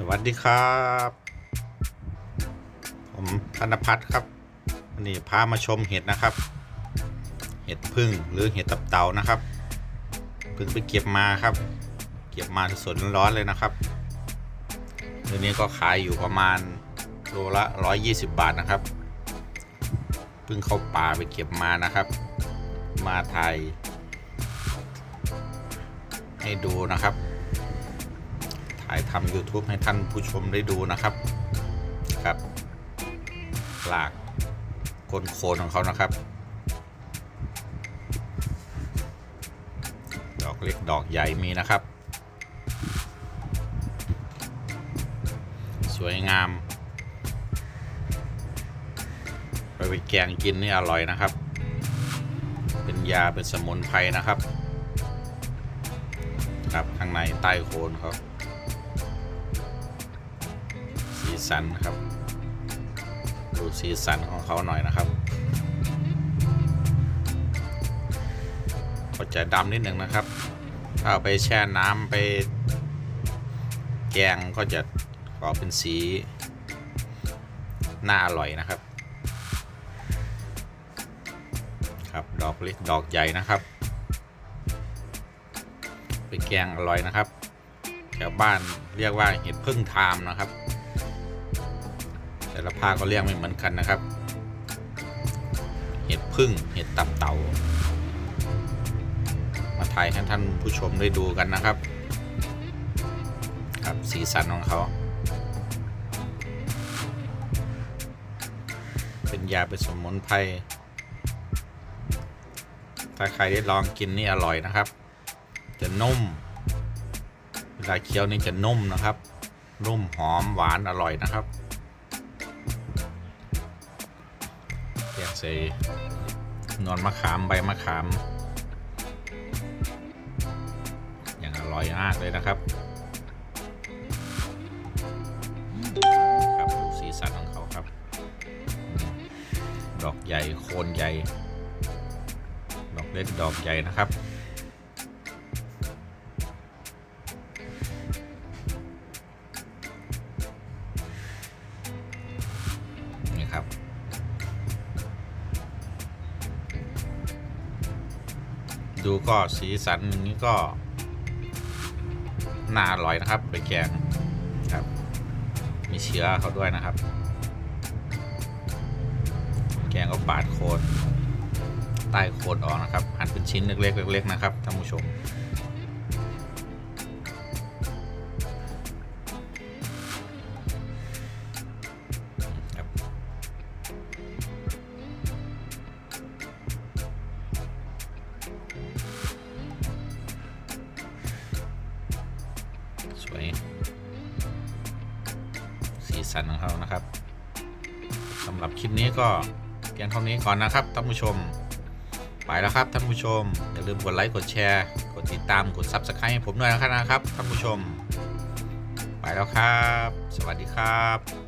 สวัสดีครับ ผมธนพัฒน์ครับวันนี้พามาชมเห็ดนะครับ เห็ดพึ่งหรือเห็ดตับเต่านะครับเพิ่งไปเก็บมาครับ เก็บมาสดร้อนๆเลยนะครับเดี๋ยวนี้ก็ขายอยู่ประมาณโลละ 120 บาทนะครับเพิ่งเข้าป่าไปเก็บมานะครับ มาถ่ายให้ดูนะครับ ถ่ายทำ YouTube ให้ท่านผู้ชมได้ดูนะครับครับหลากโคนโคนของเขานะครับ ดอกเล็กดอกใหญ่มีนะครับ สวยงามไปไปแกงกินนี่อร่อยนะครับ เป็นยาเป็นสมุนไพรนะครับ ครับข้างในใต้โคนเขา สีสันนะครับ ดูสีสันของเขาหน่อยนะครับ ก็จะดำนิดหนึ่งนะครับ ถ้าไปแช่น้ำไป แกงก็จะออเป็นสีน่าอร่อยนะครับ ครับดอกเล็กดอกใหญ่นะครับ ไปแกงอร่อยนะครับแถวบ้านเรียกว่าเห็ดพึ่งทามนะครับ แต่ละภาคก็เรียกไม่เหมือนกันนะครับ เห็ดพึ่งเห็ดตับเต่า มาถ่ายให้ท่านผู้ชมได้ดูกันนะครับครับสีสันของเขา เป็นยาเป็นสมุนไพรถ้าใครได้ลองกินนี่อร่อยนะครับ จะนุ่ม เวลาเคี้ยวนี่จะนุ่มนะครับ นุ่มหอมหวานอร่อยนะครับ ส่นอนมะขามใบมะขาม อย่างอร่อยมากเลยนะครับครับดูสีสันของเขาครับ ดอกใหญ่โคนใหญ่ ดอกเล็กดอกใหญ่นะครับ ดูก็สีสันอย่างนี้ก็น่าอร่อยนะครับไปแกงครับ มีเชื้อเขาด้วยนะครับ แกงก็ปาดโคนใต้โคนออกนะครับหั่นเป็นชิ้นเล็กๆเล็กๆนะครับท่านผู้ชม สวยสีสันของเขานะครับสำหรับคลิปนี้ก็เพียงเท่านี้ก่อนนะครับท่านผู้ชม ไปแล้วครับท่านผู้ชม อย่าลืมกดไลค์กดแชร์ กดติดตามกด Subscribe ให้ผมด้วยนะครับท่านผู้ชม ไปแล้วครับ สวัสดีครับ